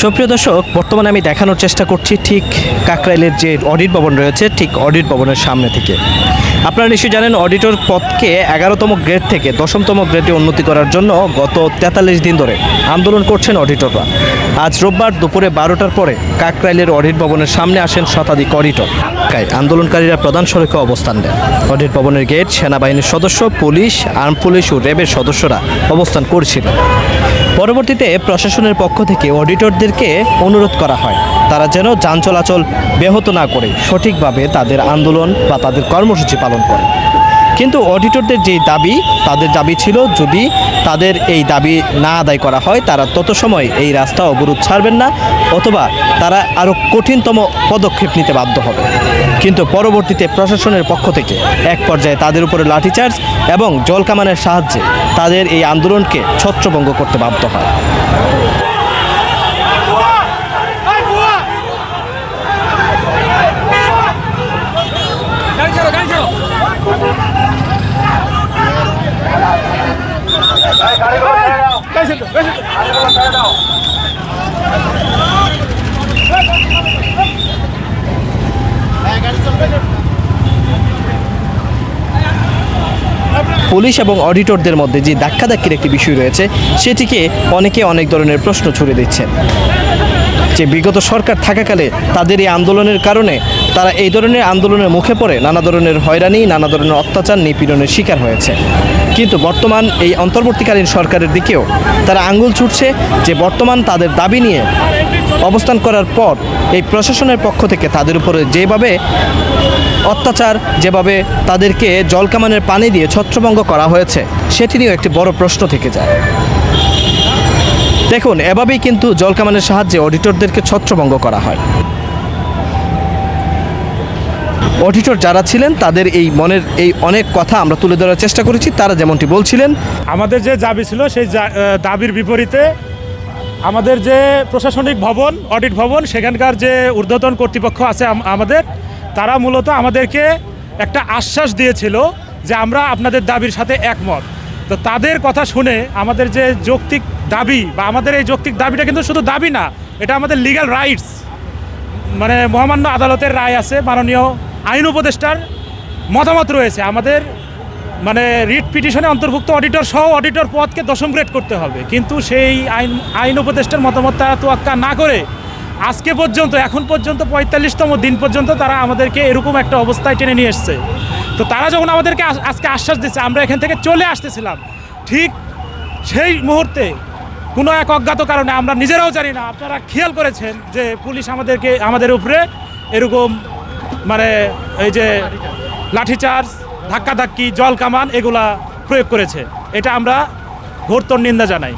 সুপ্রিয় দর্শক, বর্তমানে আমি দেখানোর চেষ্টা করছি ঠিক কাকরাইলের যে অডিট ভবন রয়েছে, ঠিক অডিট ভবনের সামনে থেকে। আপনারা নিশ্চয়ই জানেন, অডিটর পদকে এগারোতম গ্রেড থেকে দশমতম গ্রেডে উন্নতি করার জন্য গত তেতাল্লিশ দিন ধরে আন্দোলন করছেন অডিটররা। আজ রোববার দুপুরে বারোটার পরে কাকরাইলের অডিট ভবনের সামনে আসেন শতাধিক অডিটর। আন্দোলনকারীরা প্রধান সড়কে অবস্থান নেন। অডিট ভবনের গেট, সেনাবাহিনীর সদস্য, পুলিশ, আর্ম পুলিশ ও র্যাবের সদস্যরা অবস্থান করছিল পরবর্তীতে প্রশাসনের পক্ষ থেকে অডিটরদেরকে অনুরোধ করা হয়। তারা যেন যান চলাচল ব্যাহত না করে, সঠিকভাবে তাদের আন্দোলন বা তাদের কর্মসূচি পালন করে। কিন্তু অডিটরদের যে দাবি, তাদের দাবি ছিল যদি তাদের এই দাবি না আদায় করা হয়, তারা তত সময় এই রাস্তা অবরোধ ছাড়বেন না, অথবা তারা আরও কঠিনতম পদক্ষেপ নিতে বাধ্য হবে। কিন্তু পরবর্তীতে প্রশাসনের পক্ষ থেকে এক পর্যায়ে তাদের উপরে লাঠিচার্জ এবং জলকামানের সাহায্যে তাদের এই আন্দোলনকে ছত্রভঙ্গ করতে বাধ্য হয়। পুলিশ এবং অডিটরদের মধ্যে যে ধাক্কাধাক্কির একটি বিষয় রয়েছে, সেটিকে অনেকে অনেক ধরনের প্রশ্ন ছুড়ে দিচ্ছেন যে বিগত সরকার থাকাকালে তাদের এই আন্দোলনের কারণে তারা এই ধরনের আন্দোলনের মুখে পড়ে নানা ধরনের হয়রানি, নানা ধরনের অত্যাচার, নিপীড়নের শিকার হয়েছে। কিন্তু বর্তমান এই অন্তর্বর্তীকালীন সরকারের দিকেও তারা আঙ্গুল ছুটছে যে বর্তমান তাদের দাবি নিয়ে অবস্থান করার পর এই প্রশাসনের পক্ষ থেকে তাদের উপরে যেভাবে অত্যাচার যেভাবে তাদেরকে জলকামানের পানি দিয়ে ছত্রভঙ্গ করা হয়েছে, সেটি নিয়েও একটি বড় প্রশ্ন থেকে যায়। দেখুন, এভাবেই কিন্তু জলকামানের সাহায্যে অডিটরদেরকে ছত্রভঙ্গ করা হয়। অডিটর যারা ছিলেন, তাদের এই মনের এই অনেক কথা আমরা তুলে ধরার চেষ্টা করেছি, তারা যেমনটি বলছিলেন। আমাদের যে দাবি ছিল, সেই দাবির বিপরীতে আমাদের যে প্রশাসনিক ভবন, অডিট ভবন, সেখানকার যে ঊর্ধ্বতন কর্তৃপক্ষ আছে আমাদের তারা মূলত আমাদেরকে একটা আশ্বাস দিয়েছিল যে আমরা আপনাদের দাবির সাথে একমত। তো তাদের কথা শুনে আমাদের যে যৌক্তিক দাবি বা আমাদের এই যৌক্তিক দাবিটা কিন্তু শুধু দাবি না, এটা আমাদের লিগ্যাল রাইটস মানে মহামান্য আদালতের রায় আছে, মাননীয় আইন উপদেষ্টার মতামত রয়েছে। আমাদের মানে রিট পিটিশনে অন্তর্ভুক্ত অডিটর সহ অডিটর পদকে দশম গ্রেড করতে হবে। কিন্তু সেই আইন আইন উপদেষ্টার মতামত তারা তোয়াক্কা না করে আজকে পর্যন্ত, এখন পর্যন্ত, পঁয়তাল্লিশতম দিন পর্যন্ত তারা আমাদেরকে এরকম একটা অবস্থায় টেনে নিয়ে এসছে। তো তারা যখন আমাদেরকে আজকে আশ্বাস দিচ্ছে আমরা এখান থেকে চলে আসতেছিলাম, ঠিক সেই মুহূর্তে কোনো এক অজ্ঞাত কারণে, আমরা নিজেরাও জানি না, আপনারা খেয়াল করেছেন যে পুলিশ আমাদেরকে, আমাদের উপরে এরকম মানে এই যে লাঠিচার্জ, ধাক্কাধাক্কি, জল কামান এগুলা প্রয়োগ করেছে। এটা আমরা ঘোরতর নিন্দা জানাই।